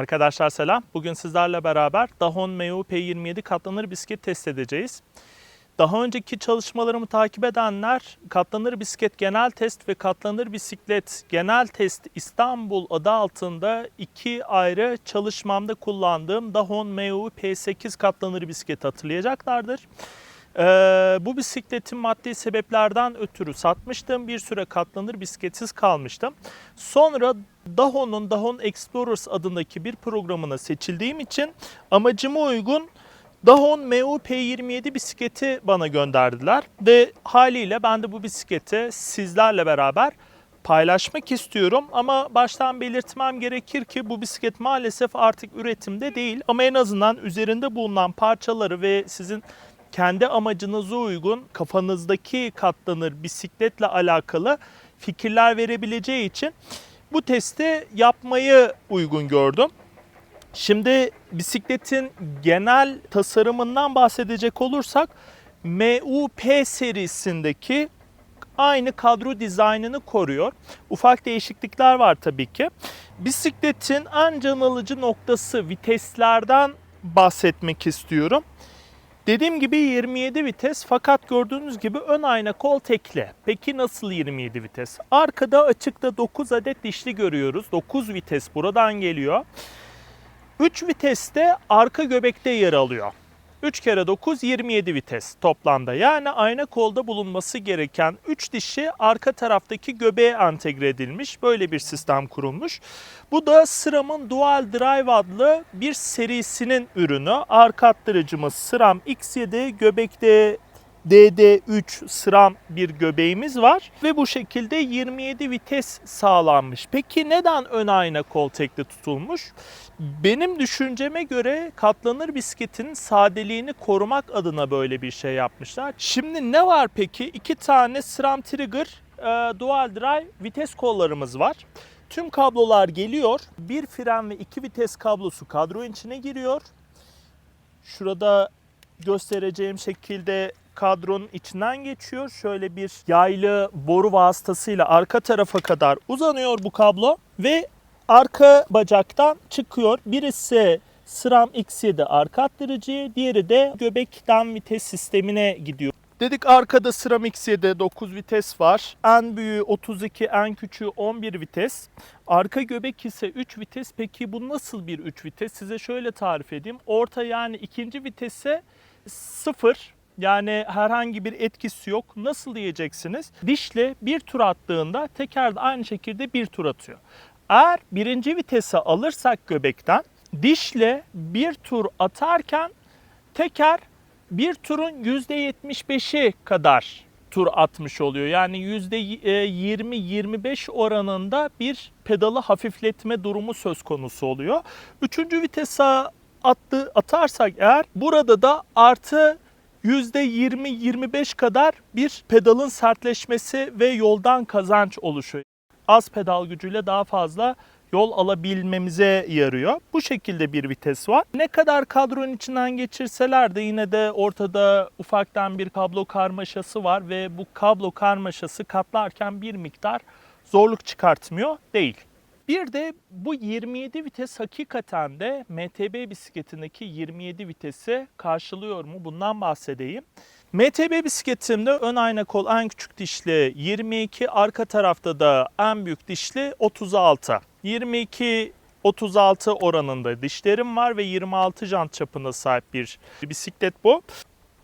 Arkadaşlar selam. Bugün sizlerle beraber Dahon MU P27 katlanır bisiklet test edeceğiz. Daha önceki çalışmalarımı takip edenler katlanır bisiklet genel test ve katlanır bisiklet genel test İstanbul adı altında iki ayrı çalışmamda kullandığım Dahon MU P8 katlanır bisiklet hatırlayacaklardır. Ee, bu bisikletin maddi sebeplerden ötürü satmıştım. Bir süre katlanır bisikletsiz kalmıştım. Sonra Dahon'un Dahon Explorers adındaki bir programına seçildiğim için amacıma uygun Dahon MU P27 bisikleti bana gönderdiler ve haliyle ben de bu bisikleti sizlerle beraber paylaşmak istiyorum. Ama baştan belirtmem gerekir ki bu bisiklet maalesef artık üretimde değil. Ama en azından üzerinde bulunan parçaları ve sizin kendi amacınıza uygun kafanızdaki katlanır bisikletle alakalı fikirler verebileceği için bu testi yapmayı uygun gördüm. Şimdi bisikletin genel tasarımından bahsedecek olursak MUP serisindeki aynı kadro dizaynını koruyor. Ufak değişiklikler var tabii ki. Bisikletin en can alıcı noktası viteslerden bahsetmek istiyorum. Dediğim gibi 27 vites fakat gördüğünüz gibi ön ayna kol tekli. Peki nasıl 27 vites? Arkada açıkta 9 adet dişli görüyoruz. 9 vites buradan geliyor. 3 viteste arka göbekte yer alıyor. 3 kere 9 27 vites toplamda. Yani ayna kolda bulunması gereken 3 dişi arka taraftaki göbeğe entegre edilmiş. Böyle bir sistem kurulmuş. Bu da SRAM'ın Dual Drive adlı bir serisinin ürünü. Arka attırıcımız SRAM X7 göbekte DD3 SRAM bir göbeğimiz var ve bu şekilde 27 vites sağlanmış. Peki neden ön ayna kol tekli tutulmuş? Benim düşünceme göre katlanır bisikletin sadeliğini korumak adına böyle bir şey yapmışlar. Şimdi ne var peki? İki tane SRAM Trigger e, Dual Drive vites kollarımız var. Tüm kablolar geliyor. Bir fren ve iki vites kablosu kadronun içine giriyor. Şurada göstereceğim şekilde kadronun içinden geçiyor. Şöyle bir yaylı boru vasıtasıyla arka tarafa kadar uzanıyor bu kablo ve arka bacaktan çıkıyor. Birisi SRAM X7 arka attırıcı, diğeri de göbekten vites sistemine gidiyor. Dedik arkada SRAM X7 9 vites var. En büyüğü 32, en küçüğü 11 vites. Arka göbek ise 3 vites. Peki bu nasıl bir 3 vites? Size şöyle tarif edeyim. Orta yani ikinci vitese 0 yani herhangi bir etkisi yok. Nasıl diyeceksiniz? Dişle bir tur attığında teker de aynı şekilde bir tur atıyor. Eğer birinci vitese alırsak göbekten dişle bir tur atarken teker bir turun %75'i kadar tur atmış oluyor. Yani %20-25 oranında bir pedalı hafifletme durumu söz konusu oluyor. Üçüncü vitese attı, atarsak eğer burada da artı %20-25 kadar bir pedalın sertleşmesi ve yoldan kazanç oluşuyor. Az pedal gücüyle daha fazla yol alabilmemize yarıyor. Bu şekilde bir vites var. Ne kadar kadronun içinden geçirseler de yine de ortada ufaktan bir kablo karmaşası var ve bu kablo karmaşası katlarken bir miktar zorluk çıkartmıyor değil. Bir de bu 27 vites hakikaten de MTB bisikletindeki 27 vitesi karşılıyor mu? Bundan bahsedeyim. MTB bisikletimde ön ayna kol en küçük dişli 22, arka tarafta da en büyük dişli 36. 22 36 oranında dişlerim var ve 26 jant çapına sahip bir bisiklet bu.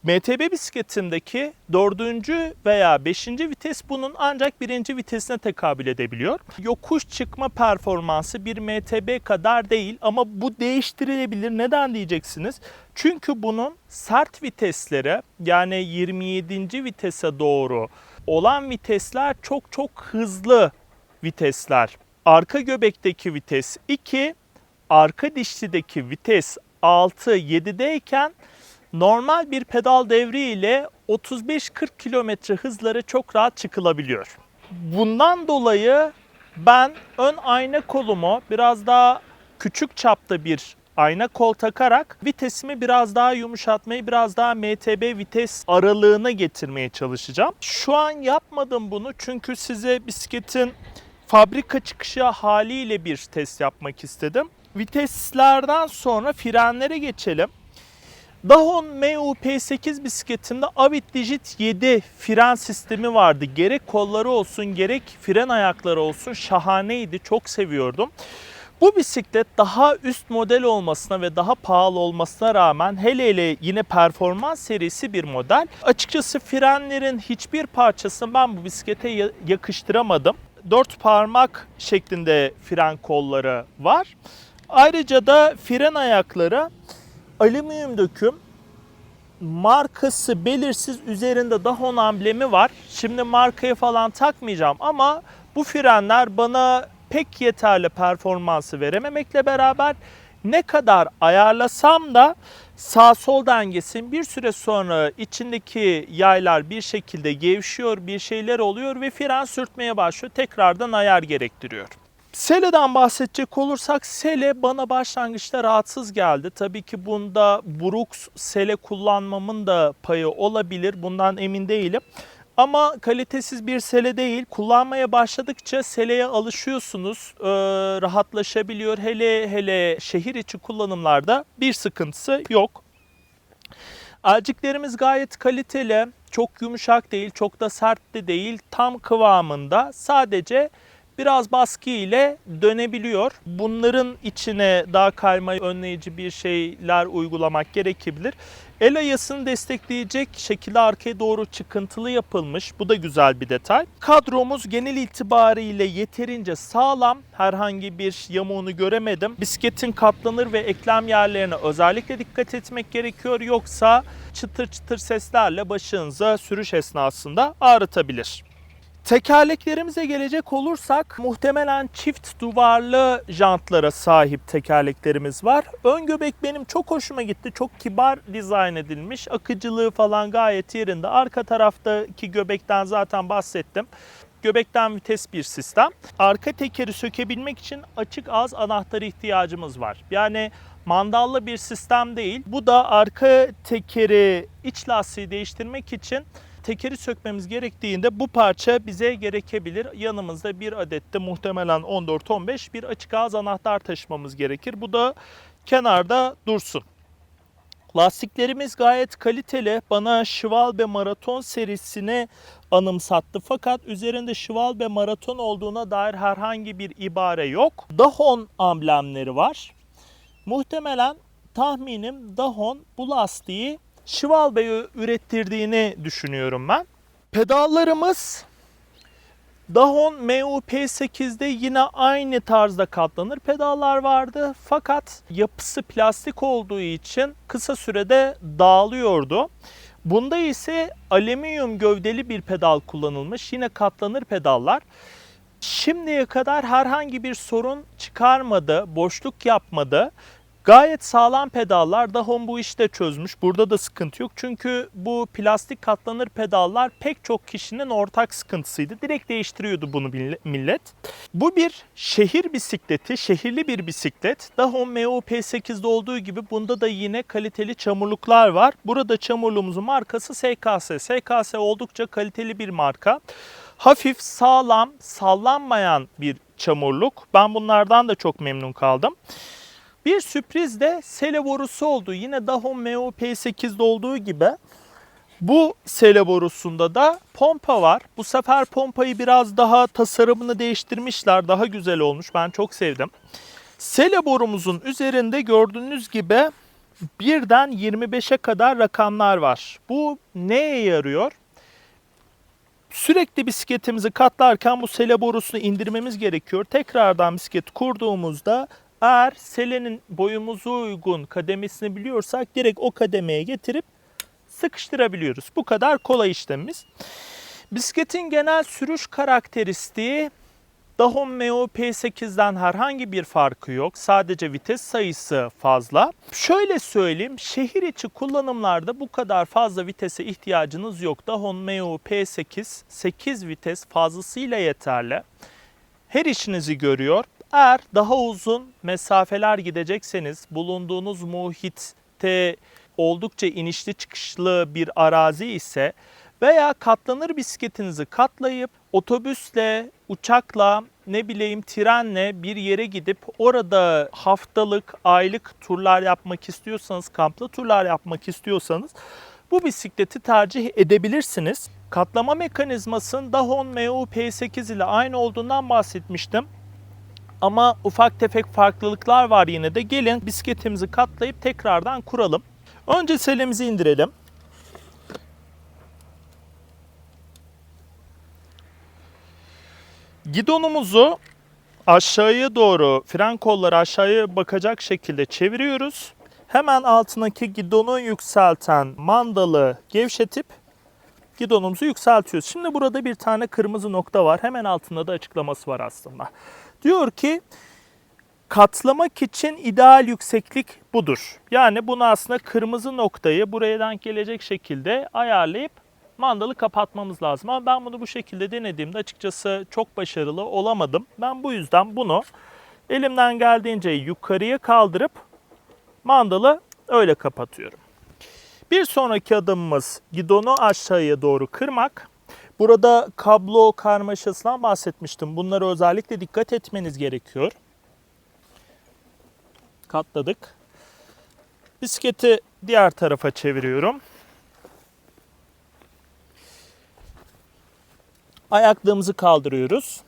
MTB bisikletimdeki dördüncü veya beşinci vites bunun ancak birinci vitesine tekabül edebiliyor. Yokuş çıkma performansı bir MTB kadar değil ama bu değiştirilebilir. Neden diyeceksiniz? Çünkü bunun sert viteslere yani 27. vitese doğru olan vitesler çok çok hızlı vitesler. Arka göbekteki vites 2, arka dişlideki vites 6, 7'deyken normal bir pedal devri ile 35-40 km hızlara çok rahat çıkılabiliyor. Bundan dolayı ben ön ayna kolumu biraz daha küçük çapta bir ayna kol takarak vitesimi biraz daha yumuşatmayı, biraz daha MTB vites aralığına getirmeye çalışacağım. Şu an yapmadım bunu çünkü size bisikletin fabrika çıkışı haliyle bir test yapmak istedim. viteslerden sonra frenlere geçelim. Dahon MU P8 bisikletimde Avid Digit 7 fren sistemi vardı. Gerek kolları olsun gerek fren ayakları olsun şahaneydi. Çok seviyordum. Bu bisiklet daha üst model olmasına ve daha pahalı olmasına rağmen hele hele yine performans serisi bir model. Açıkçası frenlerin hiçbir parçasını ben bu bisiklete ya- yakıştıramadım. Dört parmak şeklinde fren kolları var. Ayrıca da fren ayakları alüminyum döküm markası belirsiz üzerinde Dahon amblemi var. Şimdi markayı falan takmayacağım ama bu frenler bana pek yeterli performansı verememekle beraber ne kadar ayarlasam da sağ sol dengesin bir süre sonra içindeki yaylar bir şekilde gevşiyor, bir şeyler oluyor ve fren sürtmeye başlıyor. Tekrardan ayar gerektiriyor. Sele'den bahsedecek olursak Sele bana başlangıçta rahatsız geldi. Tabii ki bunda Brooks Sele kullanmamın da payı olabilir. Bundan emin değilim. Ama kalitesiz bir sele değil. Kullanmaya başladıkça seleye alışıyorsunuz. Ee, rahatlaşabiliyor. Hele hele şehir içi kullanımlarda bir sıkıntısı yok. Elciklerimiz gayet kaliteli. Çok yumuşak değil, çok da sert de değil. Tam kıvamında. Sadece biraz baskı ile dönebiliyor. Bunların içine daha kaymayı önleyici bir şeyler uygulamak gerekebilir. El ayasını destekleyecek şekilde arkaya doğru çıkıntılı yapılmış. Bu da güzel bir detay. Kadromuz genel itibariyle yeterince sağlam. Herhangi bir yamuğunu göremedim. Bisikletin katlanır ve eklem yerlerine özellikle dikkat etmek gerekiyor. Yoksa çıtır çıtır seslerle başınıza sürüş esnasında ağrıtabilir. Tekerleklerimize gelecek olursak muhtemelen çift duvarlı jantlara sahip tekerleklerimiz var. Ön göbek benim çok hoşuma gitti. Çok kibar dizayn edilmiş. Akıcılığı falan gayet yerinde. Arka taraftaki göbekten zaten bahsettim. Göbekten vites bir sistem. Arka tekeri sökebilmek için açık ağız anahtarı ihtiyacımız var. Yani mandallı bir sistem değil. Bu da arka tekeri iç lastiği değiştirmek için tekeri sökmemiz gerektiğinde bu parça bize gerekebilir. Yanımızda bir adette muhtemelen 14-15 bir açık ağız anahtar taşımamız gerekir. Bu da kenarda dursun. Lastiklerimiz gayet kaliteli. Bana Schwalbe Maraton serisini anımsattı. Fakat üzerinde Schwalbe Maraton olduğuna dair herhangi bir ibare yok. Dahon amblemleri var. Muhtemelen tahminim Dahon bu lastiği Schwalbe'yi ürettirdiğini düşünüyorum ben. Pedallarımız Dahon MU P8'de yine aynı tarzda katlanır pedallar vardı. Fakat yapısı plastik olduğu için kısa sürede dağılıyordu. Bunda ise alüminyum gövdeli bir pedal kullanılmış. Yine katlanır pedallar. Şimdiye kadar herhangi bir sorun çıkarmadı, boşluk yapmadı. Gayet sağlam pedallar. Dahon bu işte çözmüş. Burada da sıkıntı yok. Çünkü bu plastik katlanır pedallar pek çok kişinin ortak sıkıntısıydı. Direkt değiştiriyordu bunu millet. Bu bir şehir bisikleti, şehirli bir bisiklet. Dahon MO P8'de olduğu gibi bunda da yine kaliteli çamurluklar var. Burada çamurluğumuzun markası SKS. SKS oldukça kaliteli bir marka. Hafif, sağlam, sallanmayan bir çamurluk. Ben bunlardan da çok memnun kaldım. Bir sürpriz de sele borusu oldu. Yine Dahon MO P8'de olduğu gibi bu sele borusunda da pompa var. Bu sefer pompayı biraz daha tasarımını değiştirmişler. Daha güzel olmuş. Ben çok sevdim. Sele borumuzun üzerinde gördüğünüz gibi birden 25'e kadar rakamlar var. Bu neye yarıyor? Sürekli bisikletimizi katlarken bu sele borusunu indirmemiz gerekiyor. Tekrardan bisiklet kurduğumuzda eğer selenin boyumuza uygun kademesini biliyorsak direkt o kademeye getirip sıkıştırabiliyoruz. Bu kadar kolay işlemimiz. Bisikletin genel sürüş karakteristiği Dahon MO P8'den herhangi bir farkı yok. Sadece vites sayısı fazla. Şöyle söyleyeyim, şehir içi kullanımlarda bu kadar fazla vitese ihtiyacınız yok. Dahon MO P8 8 vites fazlasıyla yeterli. Her işinizi görüyor. Eğer daha uzun mesafeler gidecekseniz bulunduğunuz muhitte oldukça inişli çıkışlı bir arazi ise Veya katlanır bisikletinizi katlayıp otobüsle, uçakla, ne bileyim trenle bir yere gidip orada haftalık, aylık turlar yapmak istiyorsanız, kamplı turlar yapmak istiyorsanız bu bisikleti tercih edebilirsiniz. Katlama mekanizmasının Dahon MU P8 ile aynı olduğundan bahsetmiştim. Ama ufak tefek farklılıklar var yine de. Gelin bisikletimizi katlayıp tekrardan kuralım. Önce selemizi indirelim. Gidonumuzu aşağıya doğru fren kolları aşağıya bakacak şekilde çeviriyoruz. Hemen altındaki gidonu yükselten mandalı gevşetip gidonumuzu yükseltiyoruz. Şimdi burada bir tane kırmızı nokta var. Hemen altında da açıklaması var aslında. Diyor ki katlamak için ideal yükseklik budur. Yani bunu aslında kırmızı noktayı buraya denk gelecek şekilde ayarlayıp mandalı kapatmamız lazım. Ama ben bunu bu şekilde denediğimde açıkçası çok başarılı olamadım. Ben bu yüzden bunu elimden geldiğince yukarıya kaldırıp mandalı öyle kapatıyorum. Bir sonraki adımımız gidonu aşağıya doğru kırmak. Burada kablo karmaşasından bahsetmiştim. Bunlara özellikle dikkat etmeniz gerekiyor. Katladık. Bisikleti diğer tarafa çeviriyorum. Ayaklığımızı kaldırıyoruz.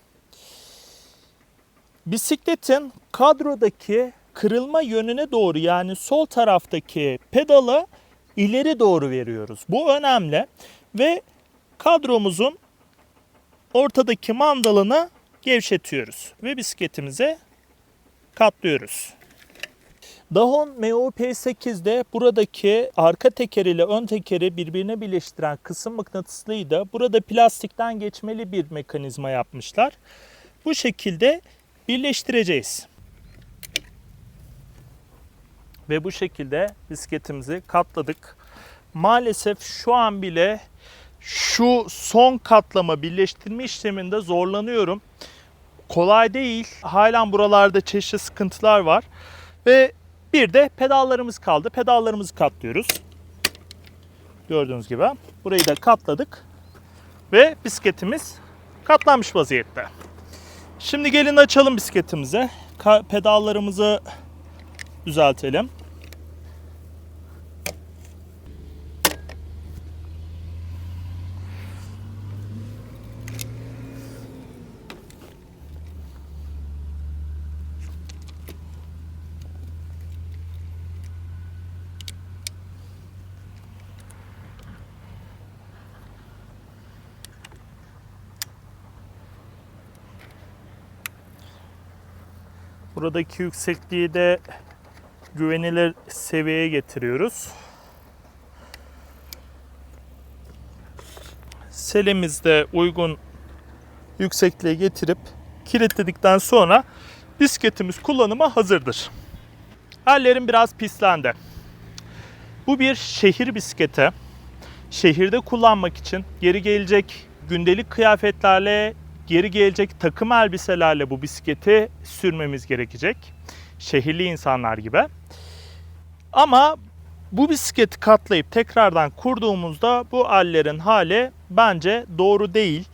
Bisikletin kadrodaki kırılma yönüne doğru yani sol taraftaki pedalı ileri doğru veriyoruz. Bu önemli ve kadromuzun ortadaki mandalını gevşetiyoruz ve bisikletimize katlıyoruz. Dahon MOP8'de buradaki arka teker ile ön tekeri birbirine birleştiren kısım mıknatıslıydı. Burada plastikten geçmeli bir mekanizma yapmışlar. Bu şekilde birleştireceğiz. Ve bu şekilde bisikletimizi katladık. Maalesef şu an bile şu son katlama birleştirme işleminde zorlanıyorum. Kolay değil. Halen buralarda çeşitli sıkıntılar var. Ve bir de pedallarımız kaldı. Pedallarımızı katlıyoruz. Gördüğünüz gibi. Burayı da katladık. Ve bisikletimiz katlanmış vaziyette. Şimdi gelin açalım bisikletimizi. Pedallarımızı düzeltelim. Buradaki yüksekliği de güvenilir seviyeye getiriyoruz. Selimizde uygun yüksekliğe getirip kilitledikten sonra bisikletimiz kullanıma hazırdır. Hallerim biraz pislendi. Bu bir şehir bisikleti. Şehirde kullanmak için geri gelecek gündelik kıyafetlerle, geri gelecek takım elbiselerle bu bisikleti sürmemiz gerekecek. Şehirli insanlar gibi. Ama bu bisikleti katlayıp tekrardan kurduğumuzda bu hallerin hali bence doğru değil.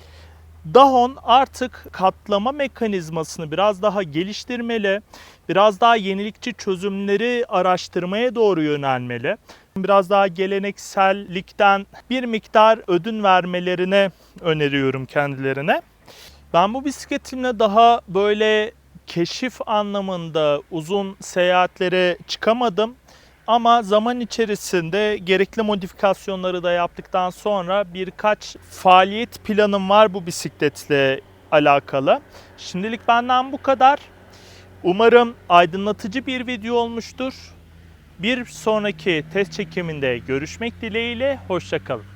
Dahon artık katlama mekanizmasını biraz daha geliştirmeli, biraz daha yenilikçi çözümleri araştırmaya doğru yönelmeli. Biraz daha geleneksellikten bir miktar ödün vermelerini öneriyorum kendilerine. Ben bu bisikletimle daha böyle keşif anlamında uzun seyahatlere çıkamadım. Ama zaman içerisinde gerekli modifikasyonları da yaptıktan sonra birkaç faaliyet planım var bu bisikletle alakalı. Şimdilik benden bu kadar. Umarım aydınlatıcı bir video olmuştur. Bir sonraki test çekiminde görüşmek dileğiyle. Hoşçakalın.